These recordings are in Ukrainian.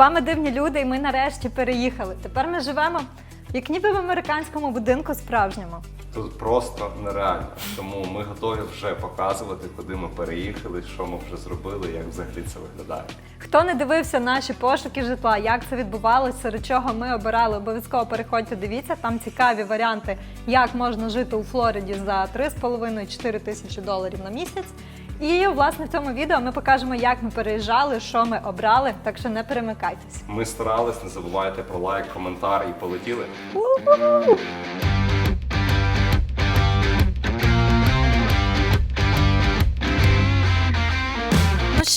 вами дивні люди, і ми нарешті переїхали. Тепер ми живемо як ніби в американському будинку справжньому. Тут просто нереально. Тому ми готові вже показувати, куди ми переїхали, що ми вже зробили, як взагалі це виглядає. Хто не дивився наші пошуки житла, як це відбувалося, серед чого ми обирали, обов'язково переходьте, дивіться. Там цікаві варіанти, як можна жити у Флориді за 3,5-4 тисячі доларів на місяць. І власне в цьому відео ми покажемо, як ми переїжджали, що ми обрали. Так що не перемикайтесь. Ми старались, не забувайте про лайк, коментар і полетіли. Ну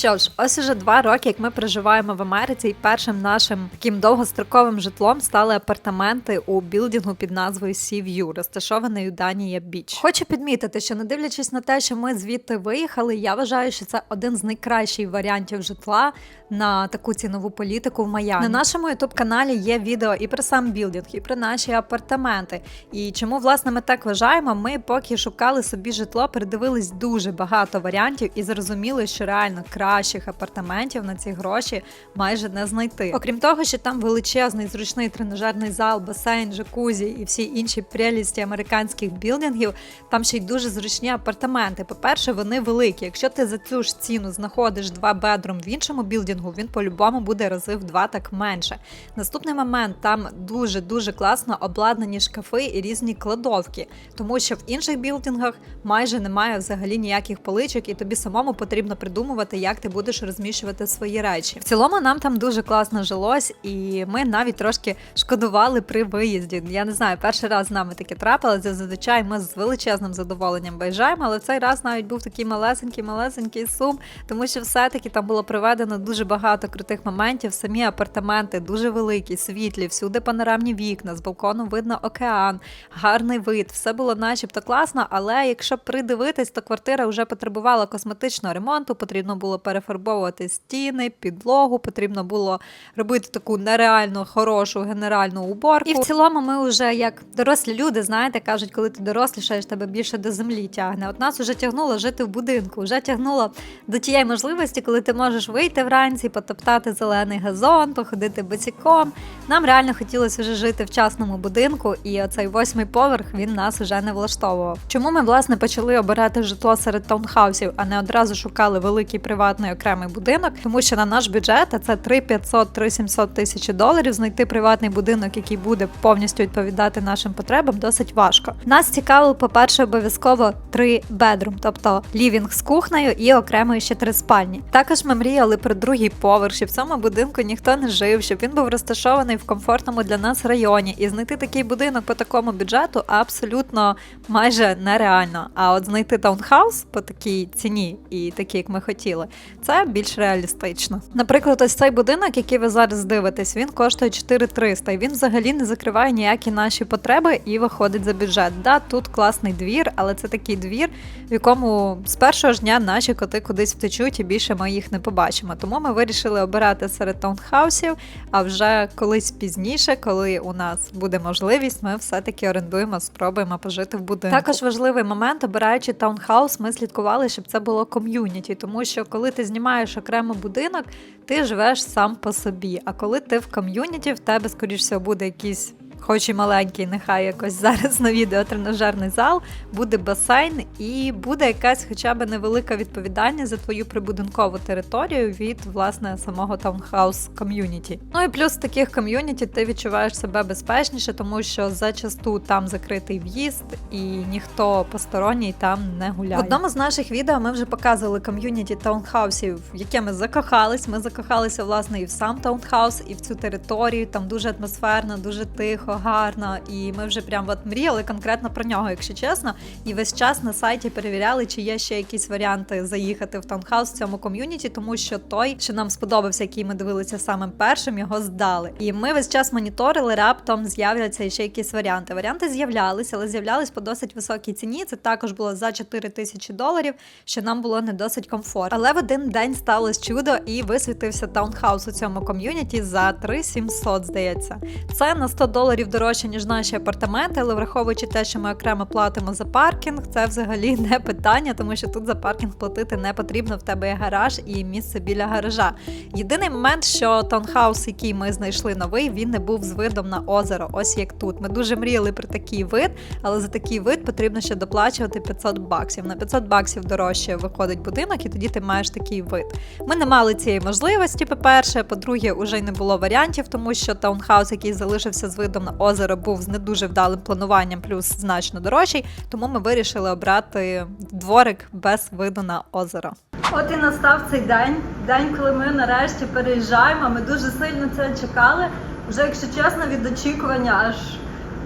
що ж, ось уже два роки, як ми проживаємо в Америці, і першим нашим таким довгостроковим житлом стали апартаменти у білдингу під назвою View, розташований у Данія Біч. Хочу підмітити, що не дивлячись на те, що ми звідти виїхали, я вважаю, що це один з найкращих варіантів житла на таку цінову політику в Майамі. На нашому ютуб каналі є відео і про сам білдинг, і про наші апартаменти. І чому власне ми так вважаємо? Ми поки шукали собі житло, передивились дуже багато варіантів і зрозуміли, що реально кращих апартаментів на ці гроші майже не знайти. Окрім того, що там величезний зручний тренажерний зал, басейн, джакузі і всі інші прелісті американських білдингів, там ще й дуже зручні апартаменти. По-перше, вони великі. Якщо ти за цю ж ціну знаходиш два бедрум в іншому білдингу, він по-любому буде рази в два так менше. Наступний момент там дуже дуже класно обладнані шкафи і різні кладовки, тому що в інших білдингах майже немає взагалі ніяких поличок, і тобі самому потрібно придумувати, як ти будеш розміщувати свої речі. В цілому нам там дуже класно жилось, і ми навіть трошки шкодували при виїзді. Я не знаю, перший раз з нами таке трапилося. Зазвичай ми з величезним задоволенням виїжджаємо, але цей раз навіть був такий малесенький, малесенький сум, тому що все-таки там було проведено дуже багато крутих моментів. Самі апартаменти дуже великі, світлі, всюди панорамні вікна, з балкону видно океан, гарний вид. Все було начебто класно, але якщо придивитись, то квартира вже потребувала косметичного ремонту, потрібно було перефарбовувати стіни, підлогу, потрібно було робити таку нереально хорошу генеральну уборку. І в цілому ми вже як дорослі люди, знаєте, кажуть, коли ти дорослішаєш, тебе більше до землі тягне. От нас вже тягнуло жити в будинку, вже тягнуло до тієї можливості, коли ти можеш вийти вранці, потоптати зелений газон, походити босиком. Нам реально хотілося вже жити в частному будинку, і оцей восьмий поверх він нас вже не влаштовував. Чому ми власне почали обирати житло серед таунхаусів, а не одразу шукали великий приватний окремий будинок? Тому що на наш бюджет, а це 3500-3700 тисяч доларів, знайти приватний будинок, який буде повністю відповідати нашим потребам, досить важко. Нас цікавило, по-перше, обов'язково три бедрум, тобто лівінг з кухнею і окремо ще три спальні. Також ми мріяли про другий поверх, щоб в цьому будинку ніхто не жив, щоб він був розташований в комфортному для нас районі. І знайти такий будинок по такому бюджету абсолютно майже нереально. А от знайти таунхаус по такій ціні і такий, як ми хотіли, це більш реалістично. Наприклад, ось цей будинок, який ви зараз дивитесь, він коштує 4300, і він взагалі не закриває ніякі наші потреби і виходить за бюджет. Да, тут класний двір, але це такий двір, в якому з першого ж дня наші коти кудись втечуть, і більше ми їх не побачимо. Тому ми вирішили обирати серед таунхаусів. А вже колись пізніше, коли у нас буде можливість, ми все-таки орендуємо, спробуємо пожити в будинку. Також важливий момент, обираючи таунхаус, ми слідкували, щоб це було ком'юніті, тому що коли ти знімаєш окремо будинок, ти живеш сам по собі. А коли ти в ком'юніті, в тебе, скоріш всього, буде якийсь. Хоч і маленький, нехай якось зараз на відео тренажерний зал, буде басейн і буде якась хоча б невелика відповідальність за твою прибудинкову територію від власне самого таунхаус ком'юніті. Ну і плюс таких ком'юніті ти відчуваєш себе безпечніше, тому що зачасту там закритий в'їзд і ніхто посторонній там не гуляє. В одному з наших відео ми вже показували ком'юніті таунхаусів, в яке ми закохались. Ми закохалися власне і в сам таунхаус, і в цю територію. Там дуже атмосферно, дуже тихо гарно, і ми вже прям от мріяли конкретно про нього, якщо чесно. І весь час на сайті перевіряли, чи є ще якісь варіанти заїхати в таунхаус в цьому ком'юніті, тому що той, що нам сподобався, який ми дивилися самим першим, його здали. І ми весь час моніторили, раптом з'являться ще якісь варіанти. Варіанти з'являлися, але з'являлись по досить високій ціні. Це також було за 4 тисячі доларів, що нам було не досить комфортно. Але в один день сталося чудо і висвітився таунхаус у цьому ком'юніті за 3700, здається. Це на 100 доларів доларів дорожче, ніж наші апартаменти, але враховуючи те, що ми окремо платимо за паркінг, це взагалі не питання, тому що тут за паркінг платити не потрібно. В тебе є гараж і місце біля гаража. Єдиний момент, що таунхаус, який ми знайшли новий, він не був з видом на озеро. Ось як тут. Ми дуже мріяли про такий вид, але за такий вид потрібно ще доплачувати 500 баксів. На 500 баксів дорожче виходить будинок, і тоді ти маєш такий вид. Ми не мали цієї можливості. По-перше, по-друге, уже й не було варіантів, тому що таунхаус, який залишився з видом на озеро, був з не дуже вдалим плануванням, плюс значно дорожчий. Тому ми вирішили обрати дворик без виду на озеро. От і настав цей день, день, коли ми нарешті переїжджаємо. Ми дуже сильно це чекали. Вже, якщо чесно, від очікування аж.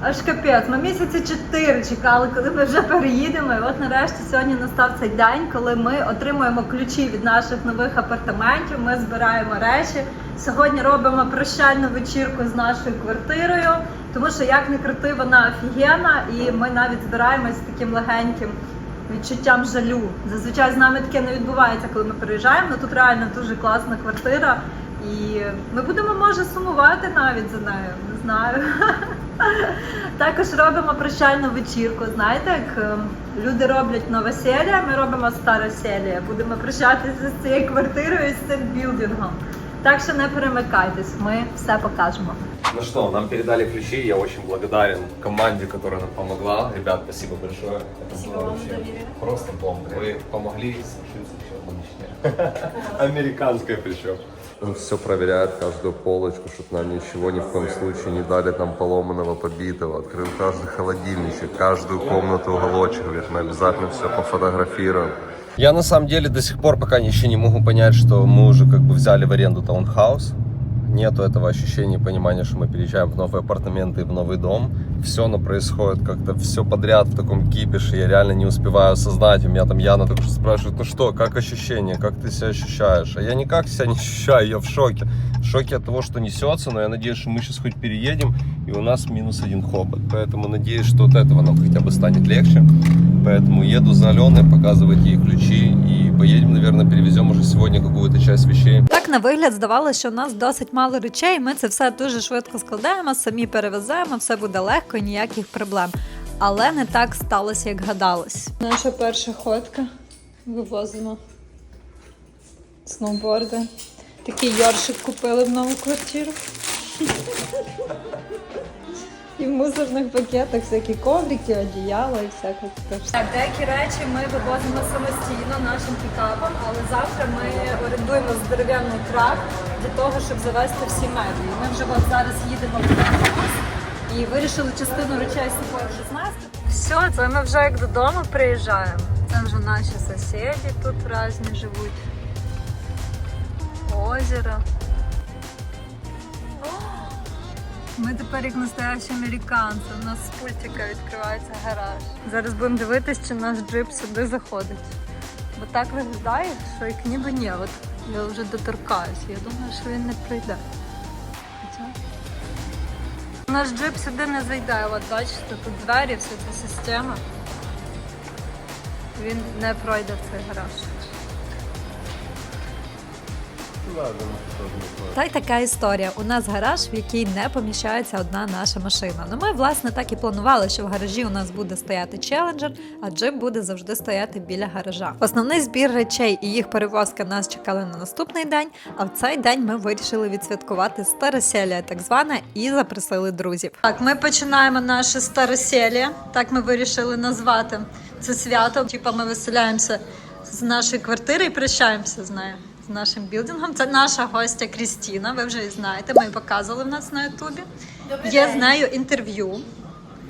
Аж капець, ми місяці чотири чекали, коли ми вже переїдемо. І от нарешті сьогодні настав цей день, коли ми отримуємо ключі від наших нових апартаментів. Ми збираємо речі. Сьогодні робимо прощальну вечірку з нашою квартирою, тому що як не крути, вона офігенна, і ми навіть збираємось з таким легеньким відчуттям жалю. Зазвичай з нами таке не відбувається, коли ми приїжджаємо. Ну тут реально дуже класна квартира. І ми будемо може сумувати навіть за нею. Не знаю. Також робимо прощальну вечірку. Знаєте, як ем, люди роблять новосілля, ми робимо старосілля. Будемо прощатися з цією квартирою з цим білдингом. Так що не перемикайтесь, ми все покажемо. Ну что, нам передали ключи, я очень благодарен команде, которая нам помогла. Ребят, спасибо большое. Это было вообще просто бомба. Вы помогли совершить еще одну мечте. Американская причем. Он все проверяет, каждую полочку, чтобы нам ничего ни в коем случае не дали там поломанного, побитого. Открыл каждый холодильничек, каждую комнату, уголочек. Говорит, мы обязательно все пофотографируем. Я на самом деле до сих пор пока еще не могу понять, что мы уже как бы взяли в аренду таунхаус. Нету этого ощущения и понимания, что мы переезжаем в новые апартаменты в новый дом. Все оно происходит как-то все подряд в таком кипише. Я реально не успеваю осознать. У меня там Яна только что спрашивает, ну что, как ощущение, как ты себя ощущаешь? А я никак себя не ощущаю, я в шоке. В шоке от того, что несется, но я надеюсь, что мы сейчас хоть переедем, и у нас минус один хобот. Поэтому надеюсь, что от этого нам хотя бы станет легче. Поэтому еду за Аленой, показывать ей ключи и поедем, наверное, перевезем уже сегодня какую-то часть вещей. На вигляд здавалося, що у нас досить мало речей. Ми це все дуже швидко складаємо, самі перевеземо, все буде легко ніяких проблем. Але не так сталося, як гадалось. Наша перша ходка. Вивозимо сноуборди. Такий йоршик купили в нову квартиру. В мусорних пакетах всякі коврики, одіяла і всяке таке. Так, деякі речі ми вивозимо самостійно нашим пікапом, але завтра ми орендуємо здоров'яний трак для того, щоб завести всі меблі. Ми вже от зараз їдемо в Донбас і вирішили частину речей з собою вже знести. Все, це ми вже як додому приїжджаємо. Це вже наші сусіди тут різні живуть. Озеро. Ми тепер як настоящі американці. У нас з пультика відкривається гараж. Зараз будемо дивитися, чи наш джип сюди заходить. Бо так виглядає, що як ніби ні. От я вже доторкаюся. Я думаю, що він не прийде. Хоча... Наш джип сюди не зайде. От бачите, тут двері, вся ця система. Він не пройде в цей гараж. Та й така історія. У нас гараж, в який не поміщається одна наша машина. Ну ми, власне, так і планували, що в гаражі у нас буде стояти челенджер, а джип буде завжди стояти біля гаража. Основний збір речей і їх перевозка нас чекали на наступний день. А в цей день ми вирішили відсвяткувати староселія, так зване, і запросили друзів. Так, ми починаємо наше староселія. Так ми вирішили назвати це свято. Типа ми виселяємося з нашої квартири і прощаємося з нею. З нашим білдингом. Це наша гостя Крістіна. Ви вже її знаєте. Ми її показували в нас на Ютубі. Добрий Є з нею інтерв'ю.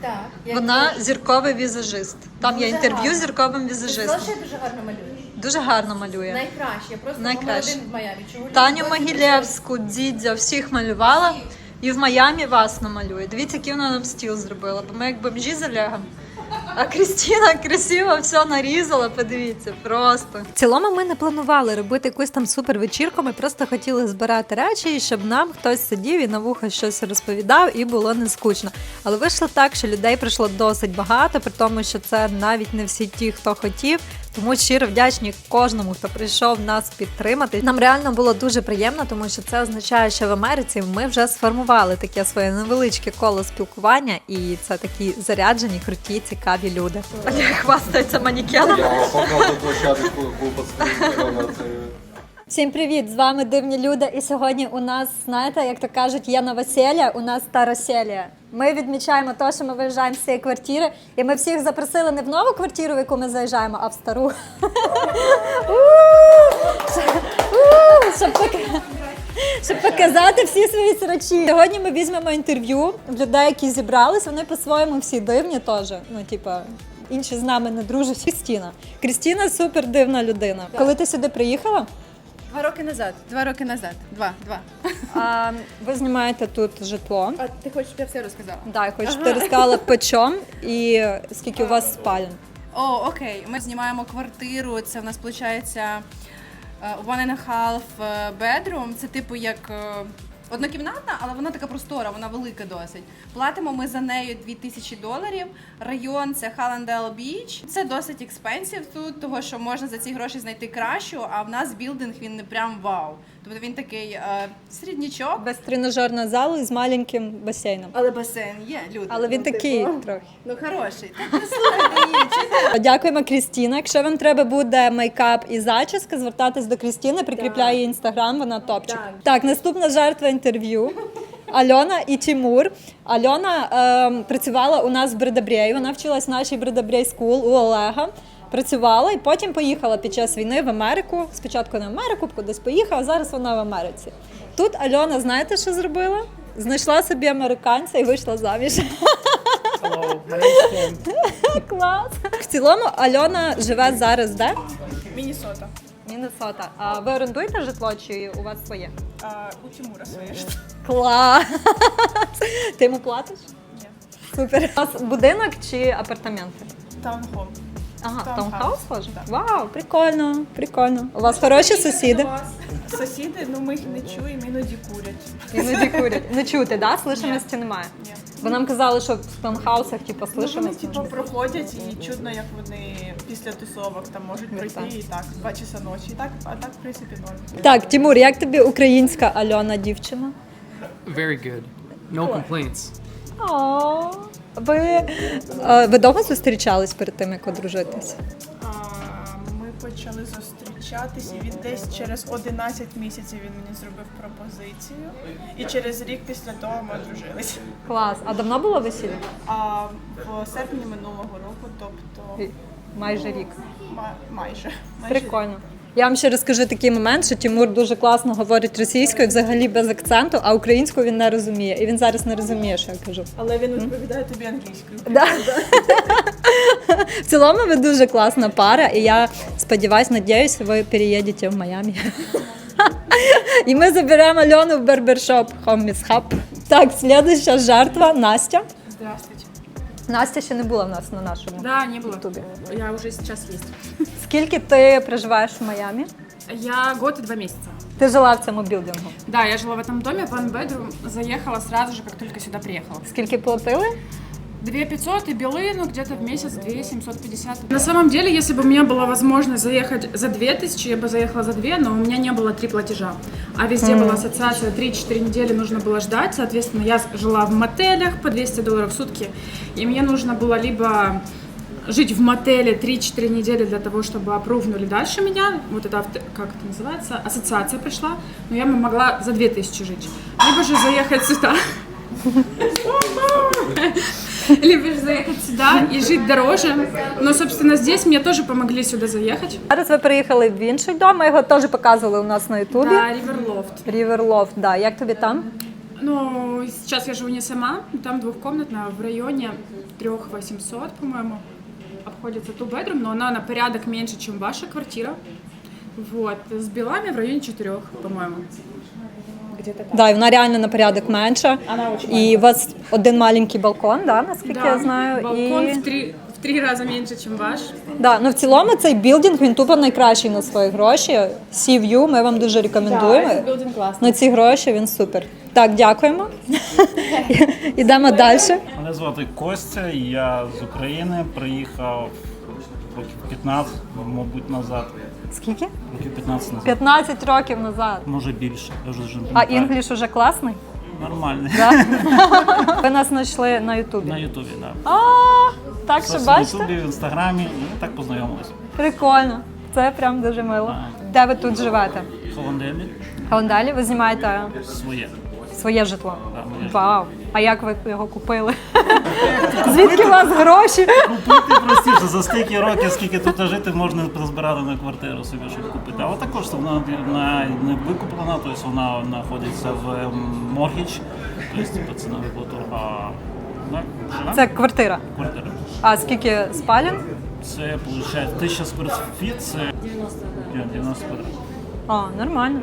Так. я Вона зірковий візажист. Там є Дуже інтерв'ю гарно. з зірковим візажистом. знаєш, дуже гарно малюю? Дуже гарно малює. Найкраще. Я просто Найкраще. номер один в Майамі. Чому люди Таню Могилєвську, Дідзя, всіх малювала. І в Майамі вас намалює. Дивіться, який вона нам стіл зробила, бо ми як бомжі з Олегом. А Крістіна красиво все нарізала, подивіться, просто. В цілому ми не планували робити якусь там супер вечірку. Ми просто хотіли збирати речі, і щоб нам хтось сидів і на вухо щось розповідав, і було не скучно. Але вийшло так, що людей прийшло досить багато, при тому, що це навіть не всі ті, хто хотів. Тому щиро вдячні кожному, хто прийшов нас підтримати. Нам реально було дуже приємно, тому що це означає, що в Америці ми вже сформували таке своє невеличке коло спілкування, і це такі заряджені, круті, цікаві люди. Олег хвастається манікеном. Я площадку, Всім привіт! З вами дивні люди. І сьогодні у нас, знаєте, як то кажуть, є новосілля, у нас старосілля. Ми відмічаємо те, що ми виїжджаємо з цієї квартири, і ми всіх запросили не в нову квартиру, в яку ми заїжджаємо, а в стару. Щоб показати всі свої срачі. Сьогодні ми візьмемо інтерв'ю людей, які зібрались. Вони по-своєму всі дивні теж. Ну, типа, інші з нами не дружать. Крістіна. Крістіна супер дивна людина. Коли ти сюди приїхала, Два роки назад. Два роки назад. Два, два. а, ви знімаєте тут житло. А ти хочеш, щоб я все розказала? Да, я хочу, щоб ти розказала по чому і скільки у вас спалень. О, окей. Ми знімаємо квартиру. Це в нас виходить one and a half е, bedroom. Це типу як е, однокімнатна, але вона така простора, вона велика досить. Платимо ми за нею 2000 доларів. Район це Халандел Біч. Це досить експенсів тут, того що можна за ці гроші знайти кращу. А в нас білдинг він не прям вау. Тобто він такий е, середнячок. Без тренажерного залу і з маленьким басейном. Але басейн є, люди. Але він ну, такий типу, трохи. Ну хороший. Так, ну, слухайте, її? Дякуємо, Крістіна. Якщо вам треба буде мейкап і зачіска, звертайтесь до Крістіни, прикріпляє інстаграм, вона топчик. Так. Так, наступна жертва інтерв'ю. Альона і Тимур. Альона ем, працювала у нас в Бредабрєї. Вона вчилась в нашій Бредабрєй Скул у Олега. Працювала і потім поїхала під час війни в Америку. Спочатку в Америку, кудись поїхала, а зараз вона в Америці. Тут Альона, знаєте, що зробила? Знайшла собі американця і вийшла заміж. Hello. Клас. В цілому Альона живе зараз де? Міннесота. Міннесота. А ви орендуєте житло чи у вас своє? А, у Тимура своє ж. Клас! Ти йому платиш? Ні. Супер. У вас будинок чи апартаменти? Таунхол. Ага, Таунхаус. теж? Так. Вау, прикольно, прикольно. У вас хороші сусіди? Сусіди, ну ми їх не чуємо, іноді курять. Іноді курять. Не чути, да? Слышимості немає. Ні. Бо нам казали, що в таунхаусах типу, Ну, вони слышимості. типу проходять і чудно, як вони після тусовок там можуть прийти так. і так, два часа ночі. І так, а так, в принципі, ноль. Так, Тимур, як тобі українська Альона дівчина? Very good. No complaints. О, ви, е, ви довго зустрічались перед тим, як одружитись? Ми почали зустрічатись, і він десь через 11 місяців він мені зробив пропозицію. І через рік після того ми одружились. Клас. А давно було весілля? А в серпні минулого року, тобто Майже рік. ма- майже. майже Прикольно. Я вам ще розкажу такий момент, що Тимур дуже класно говорить російською, взагалі без акценту, а українську він не розуміє. І він зараз не розуміє, що я кажу. Але він відповідає тобі англійською. Да. В цілому ви дуже класна пара, і я сподіваюсь, надіюсь, ви переїдете в Майамі. І ми заберемо Альону в барбершоп Hommies Hub. Так, слідуща жертва Настя. Здравствуйте. Настя ще не була в нас на нашому Да, не было. ютубі. Я уже сейчас есть. Скільки ти проживаєш в Майамі? Я год и два месяца. Ти жила в цьому білдингу. Да, я жила в этом доме, one bedroom. Заехала сразу же, как только сюда приехала. Скільки платили? 2 500 и белые, ну где-то в месяц 2 750. На самом деле, если бы у меня была возможность заехать за 2000, я бы заехала за 2, но у меня не было три платежа. А везде была ассоциация, 3-4 недели нужно было ждать. Соответственно, я жила в мотелях по 200 долларов в сутки. И мне нужно было либо жить в мотеле 3-4 недели для того, чтобы опрувнули дальше меня. Вот это, как это называется, ассоциация пришла. Но я бы могла за 2000 жить. Либо же заехать сюда. Же заехать сюда и жить дороже. Но, собственно, здесь мне тоже помогли сюда заехать. Зараз ви приїхали в інший дом, ми його теж показували у нас на Ютубі. Да, Риверлофт. Ріверлофт, да. Як тобі там? Ну, сейчас я живу не сама, там двухкомнатная в районе 3800, по-моему, обходится ту bedroom, но она на порядок меньше, чем ваша квартира. Вот, с белами в районе 4, по-моему. Где-то так. Да, і вона реально на порядок менша. Она очень І у вас один маленький балкон, да, наскільки Да, я знаю. балкон і... в, три, в три раза меньше, чем ваш. Да, ну в цілому цей білдинг він тупо найкращий на свої гроші. Sea View, ми вам дуже рекомендуємо. Да, билдинг классный. На ці гроші він супер. Так, дякуємо. Ідемо далі. Мене звати Костя, я з України приїхав років 15, мабуть, назад. Скільки? Років 15 назад. 15 років назад. Може більше. Я вже вже не А пам'ятаю. інгліш уже класний? Нормальний. Да? Ви нас знайшли на Ютубі. На Ютубі, так. А, так що На бачите? Ютубі, в Інстаграмі, і так познайомились. Прикольно. Це прям дуже мило. Де ви тут живете? Холонделі Хондалі, ви знімаєте своє. Своє житло. Вау! А як ви його купили? Звідки у вас гроші? Купити простіше, за стільки років, скільки тут жити, можна позбирати на квартиру собі, щоб купити. Але також вона на, не викуплена, тобто вона знаходиться в ем, моргідж, тобто це на виплату. А так. Це квартира. квартира. А скільки спален? Це виходить 1000 скверфіт, це 90 квадратів. А, нормально.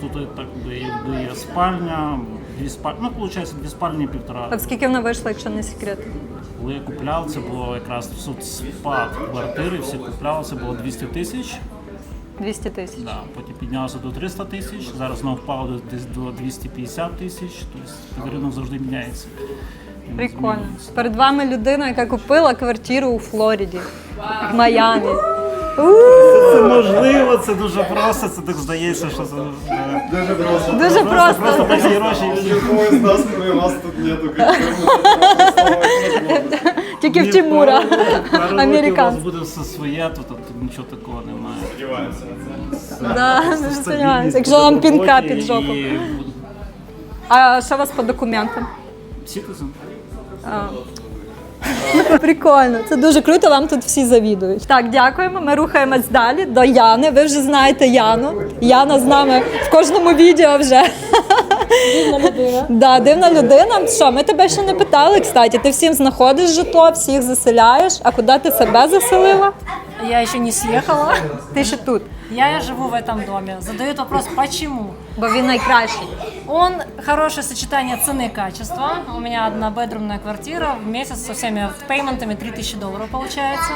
Тут так якби є спальня, дві спальні, ну виходить дві спальні А півтора. в скільки вона вийшла, якщо не секрет? Коли я купляв, це було якраз в суд спад квартири, всі купляли, це було 200 тисяч. 200 тисяч. Да, потім піднялося до 300 тисяч, зараз воно впало до- десь до 250 тисяч, тобто ринок завжди міняється. Він Прикольно. змінюється. Перед вами людина, яка купила квартиру у Флориді, в Майамі. Це можливо, це дуже просто, це так здається, що це е, Дуже просто просто. такі гроші. Никого из нас, кроме вас, тут нету. Тільки в Тимура. У вас буде все своє, то тут нічого такого немає. Да, дуже Стабільність сподіваємося. Якщо вам пінка під жопу. А що у вас по документам? Citizen. Прикольно, це дуже круто. Вам тут всі завідують. Так, дякуємо. Ми рухаємось далі до Яни. Ви вже знаєте Яну. Яна з нами в кожному відео вже. Дивна людина. Да, дивна людина. Що, ми тебе ще не питали, кстати. Ти всім знаходиш житло, всіх заселяєш. А куди ти себе заселила? Я еще не съехала. Ти ще тут, Я живу в этом доме. Задают вопрос, почему? Бо він найкращий. Он хорошее сочетание цены и качества. У меня однобедрумная квартира. В месяц со всеми пейментами 3000 долларов получается.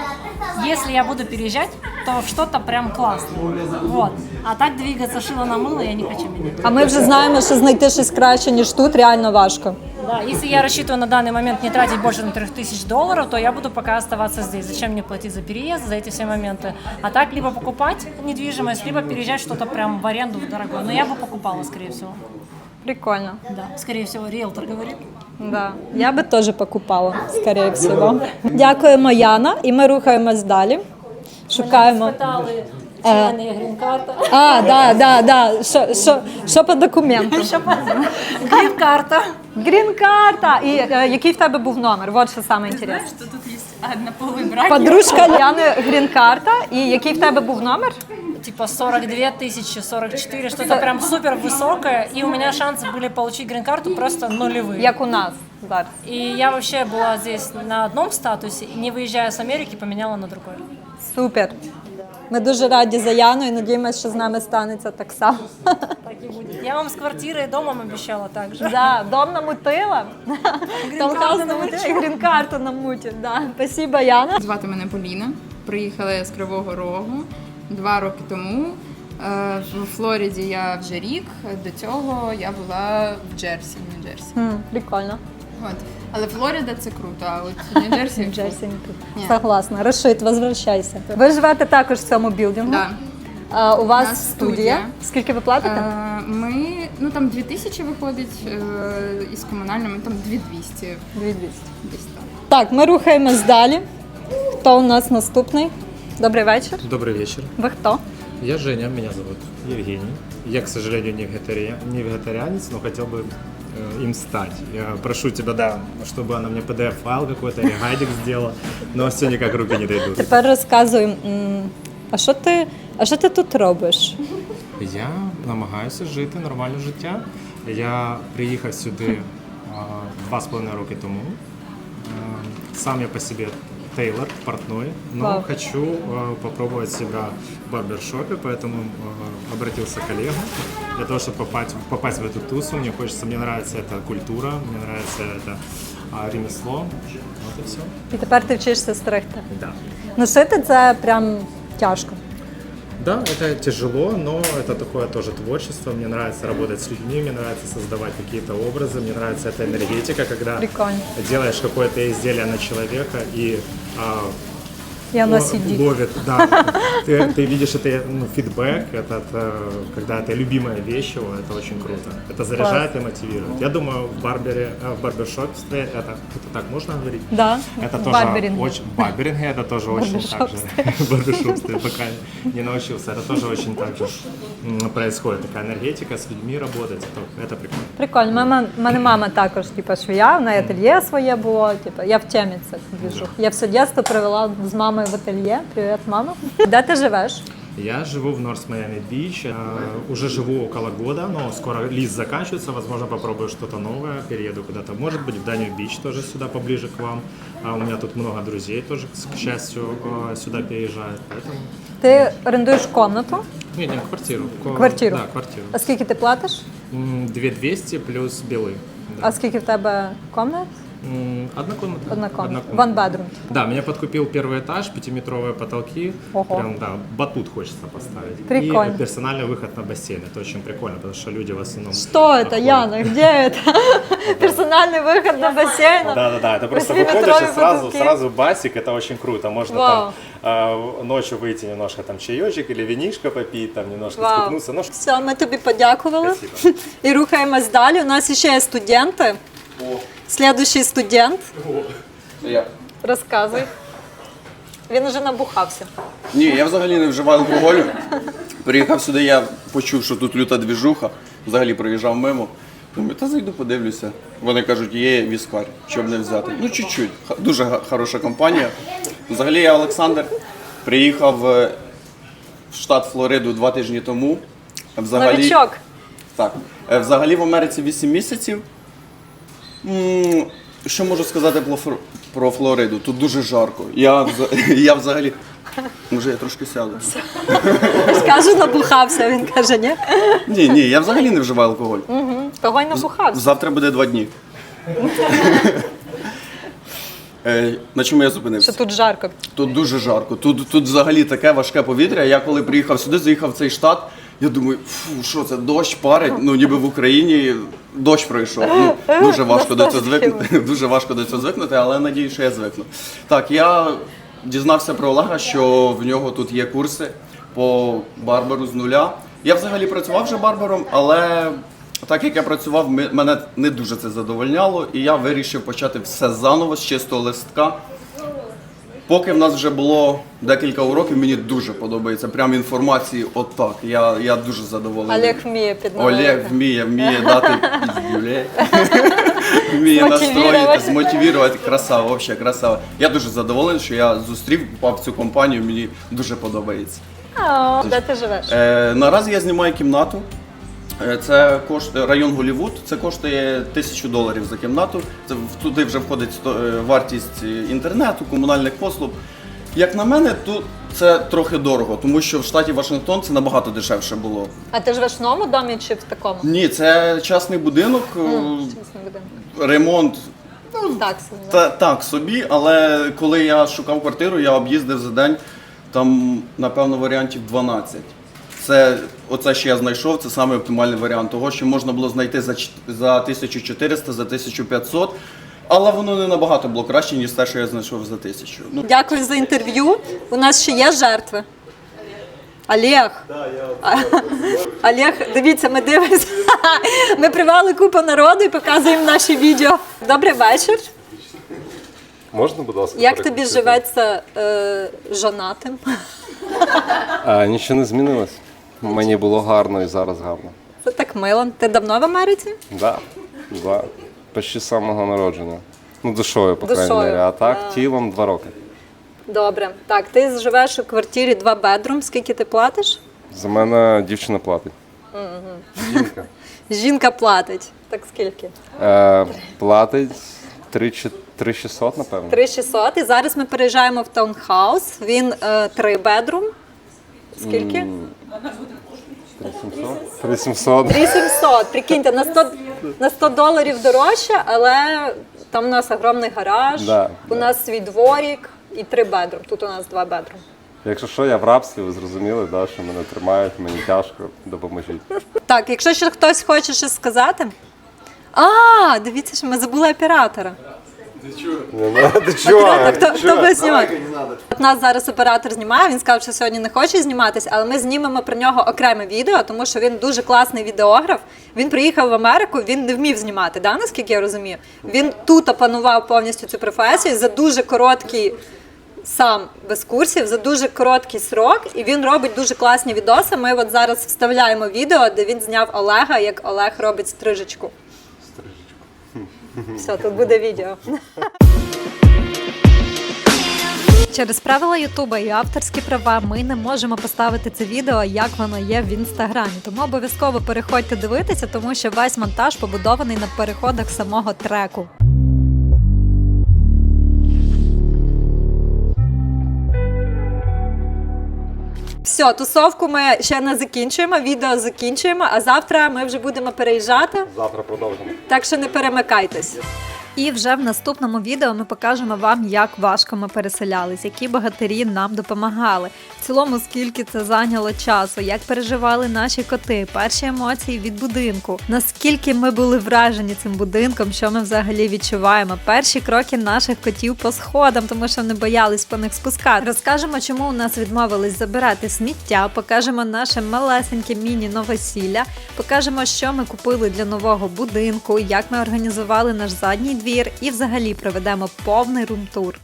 Если я буду переезжать, то что-то прям классное. Вот. А так двигаться шило на мыло я не хочу менять. А ми вже знаємо, що знайти щось краще, ніж тут, реально важко. Да, если я рассчитываю на данный момент не тратить больше на 3000 долларов, то я буду пока оставаться здесь. Зачем мне платить за переезд, за эти все моменты? А так либо покупать недвижимость, либо переезжать что-то прям в аренду в дорогое. Но я бы покупала, скорее всего. Прикольно. Да, скорее всего, риэлтор говорит. Да. Я би теж покупала, скорее всего. Дякуємо, Яна, і ми рухаємось далі. Шукаємо. Испытали члени грін-карта. А, да, да, да. Що, що, що по документам? Грін-карта. Грін-карта. І е, який в тебе був номер? Вот що саме інтересне. Что тут есть однополый брак? Подружка Яни грін-карта. І який в тебе був номер? Типа 42 тысячи, 44, что-то прям супер высокое. И у меня шансы были получить грин-карту просто нулевые. Як у нас зараз. И я вообще была здесь на одном статусе, и не выезжая с Америки, поменяла на другой. Супер. Ми дуже раді за Яну і надіємося, що з нами станеться так само. Так и будет. Я вам с квартирой и домом обещала также. Да, дом намутила. Таунхаус намутила і грін-карту намутив. Да. Спасибо, Яна. Звати мене Поліна. Приїхала я з Кривого Рогу два роки тому. Е, В Флориді я вже рік. До цього я була в Джерсі, в Нью-Джерсі. Прикольно. От. Але Флорида це круто, а от Нью-Джерсі Джерсі не тут. Ні. Согласна. Рашид, возвращайся. Ви живете також в цьому білдингу? Да. А, у вас У нас студія. студія. Скільки ви платите? Е, Ми ну там 2000 виходить е, із комунальними, там 2200 2200. десь так. Так, ми рухаємось далі. Хто у нас наступний? Добрий вечір. Добрый вечер. Ви хто? Я Женя, меня зовут Евгений. Я, к сожалению, не, вегетари... не вегетарианец, но хотел бы э, Им стать. Я прошу тебя, да, чтобы она мне PDF-файл какой-то или гайдик сделала, но все никак руки не дойдут. Тепер розказуй. А що ти, а що ти тут робиш? Я намагаюся жити нормальне життя. Я приїхав сюди а, два з половиною роки тому. Сам я по себе тейлор, портной, но Вау. хочу попробовать себя в барбершопе, поэтому обратился к коллегу для того, чтобы попасть, попасть в эту тусу. Мне хочется, мне нравится эта культура, мне нравится это а, ремесло. Вот и все. І тепер ти вчишся стригти. Да. Носити це прям тяжко. Да, это тяжело, но это такое тоже творчество. Мне нравится работать с людьми, мне нравится создавать какие-то образы, мне нравится эта энергетика, когда Прикольно. делаешь какое-то изделие на человека и а, І воно О, сидить. Ловит, да. Ты, ты видишь это ну, фидбэк, этот, э, когда это любимая вещь его, это очень круто. Это заряжает и мотивирует. Я думаю, в барбере, э, в барбершопстве это, это так можно говорить? Да. Это в тоже барберинге. очень, в барберинге это тоже очень так же, в барбершопстве пока не научился, это тоже очень так же м, происходит, такая энергетика, с людьми работать, это, это прикольно. Прикольно. Мама, в мене мама також, типу, швія, в неї ательє своє було. Типу, я в темі це двіжу. Я все дитинство провела з мамою в ательє. Привіт, мама. Де ти живеш? Я живу в Норс Майами Бич, э, уже живу около года, но скоро лист заканчивается, возможно, попробую что-то новое, перееду куда-то, может быть, в Данию Бич тоже сюда поближе к вам. А у меня тут много друзей тоже, к счастью, э, сюда переезжают, поэтому... Ти орендуєш комнату. Не, не, квартиру. Ко- Квартиру? Да, квартиру. А скільки ти платиш? М, 2200 плюс белый. А скільки в тебе комнат? М, Одна комната. Одна комната. комната. One bedroom. Да, меня подкупил первый этаж, пятиметровые потолки. Ого. Прям, да, батут хочется поставить. Прикольно. И персональный выход на бассейн. Это очень прикольно, потому что люди в основном... Что это, находят- Яна? Где это? Персональный выход на бассейн? Да, да, да. Это просто Восьмиметровые выходишь и сразу, потолки. сразу басик, это очень круто. Можно Вау. там э, ночью выйти немножко там чаечек или винишко попить, там немножко Вау. спукнуться. Ну, Все, ми тобі подякували Спасибо. і рухаємось далі. У нас ще є студенти. Слідуючий студент. Я. Розказуй. Він уже набухався. Ні, я взагалі не вживаю алкоголю. Приїхав сюди, я почув, що тут люта двіжуха. Взагалі проїжджав мимо. Думаю, та зайду подивлюся. Вони кажуть, є віскар, щоб не взяти. Ну, чуть-чуть. Дуже хороша компанія. Взагалі я Олександр. Приїхав е, в штат Флориду два тижні тому. Взагалі, Новічок. так. Е, Взагалі в Америці 8 місяців. Що можу сказати про, Флор- про Флориду? Тут дуже жарко. Я, я взагалі. Може, я трошки сяду. Скажу, набухався. Він каже, ні. Ні, ні, я взагалі не вживаю алкоголь. Того й набухався. Завтра буде два дні. Е, На чому я зупинився? Що тут жарко. Тут дуже жарко. Тут, тут взагалі таке важке повітря. Я коли приїхав сюди, заїхав в цей штат, я думаю, фу, що це дощ парить, ну ніби в Україні дощ пройшов. Ну, дуже важко до цього звикнути. Дуже важко до цього звикнути, але надію, що я звикну. Так, я дізнався про Олега, що в нього тут є курси по барберу з нуля. Я взагалі працював вже барбером, але так як я працював, мене не дуже це задовольняло, і я вирішив почати все заново з чистого листка. Поки в нас вже було декілька уроків, мені дуже подобається. Прям інформації отак. Я, я дуже задоволений. Олег вміє підновити. Олег вміє, вміє дати піздюлей. Вміє настроїти, змотивувати. Красава, взагалі красава. Я дуже задоволений, що я зустрів, попав в цю компанію, мені дуже подобається. О, де ти живеш? Е, наразі я знімаю кімнату. Е, Це коштує район Голівуд. Це коштує тисячу доларів за кімнату. Це туди вже входить е, вартість інтернету, комунальних послуг. Як на мене, тут це трохи дорого, тому що в штаті Вашингтон це набагато дешевше було. А ти живеш в новому домі чи в такому? Ні, це частний будинок, е, Чесно буде. ремонт Так, собі. та, так собі, але коли я шукав квартиру, я об'їздив за день там, напевно, варіантів 12. Це оце, що я знайшов, це саме оптимальний варіант того, що можна було знайти за, ч- за 1400, за 1500, але воно не набагато було краще, ніж те, що я знайшов за 1000. Ну, Дякую за інтерв'ю. У нас ще є жертви. Олег. Олег, дивіться, ми дивимося. Ми привели купу народу і показуємо наші відео. Добрий вечір. Можна, будь ласка? Як тобі переключити? живеться е, жонатим? А, нічого не змінилось. Мені було гарно і зараз гарно. Це так мило. Ти давно в Америці? Да, да. Почти з самого народження. Ну, душою, по крайній Душою, мірі. А так, да. тілом два роки. Добре. Так, ти живеш у квартирі два бедрум. Скільки ти платиш? За мене дівчина платить. Жінка. Жінка платить. Так скільки? Е, платить 3600, напевно. 3600. І зараз ми переїжджаємо в таунхаус. Він е, три бедрум. Скільки? 3700. 3700. 3700. Прикиньте, на 100, на 100 доларів дорожче, але Там у нас огромний гараж, Да, у да. нас свій дворік і три бедрум. Тут у нас два бедрум. Якщо що, я в рабстві, ви зрозуміли, да, що мене тримають, мені тяжко, допоможіть. Так, якщо ще хтось хоче щось сказати. А, дивіться, що ми забули оператора. Ти чого? Хто, хто буде знімати? От нас зараз оператор знімає. Він сказав, що сьогодні не хоче зніматись, але ми знімемо про нього окреме відео, тому що він дуже класний відеограф. Він приїхав в Америку, він не вмів знімати, да, наскільки я розумію. Він тут опанував повністю цю професію за дуже короткий. Сам без курсів за дуже короткий срок, і він робить дуже класні відоси. Ми от зараз вставляємо відео, де він зняв Олега, як Олег робить стрижечку. Все, тут буде відео. Через правила Ютуба і авторські права ми не можемо поставити це відео, як воно є в інстаграмі. Тому обов'язково переходьте дивитися, тому що весь монтаж побудований на переходах самого треку. Все, тусовку ми ще не закінчуємо, відео закінчуємо, а завтра ми вже будемо переїжджати. Завтра продовжимо. Так що не перемикайтесь. І вже в наступному відео ми покажемо вам, як важко ми переселялись, які богатирі нам допомагали. В цілому, скільки це зайняло часу, як переживали наші коти, перші емоції від будинку, наскільки ми були вражені цим будинком, що ми взагалі відчуваємо. Перші кроки наших котів по сходам, тому що вони боялись по них спускати. Розкажемо, чому у нас відмовились забирати сміття, покажемо наше малесеньке міні-новосілля, покажемо, що ми купили для нового будинку, як ми організували наш задній двір і взагалі проведемо повний румтур.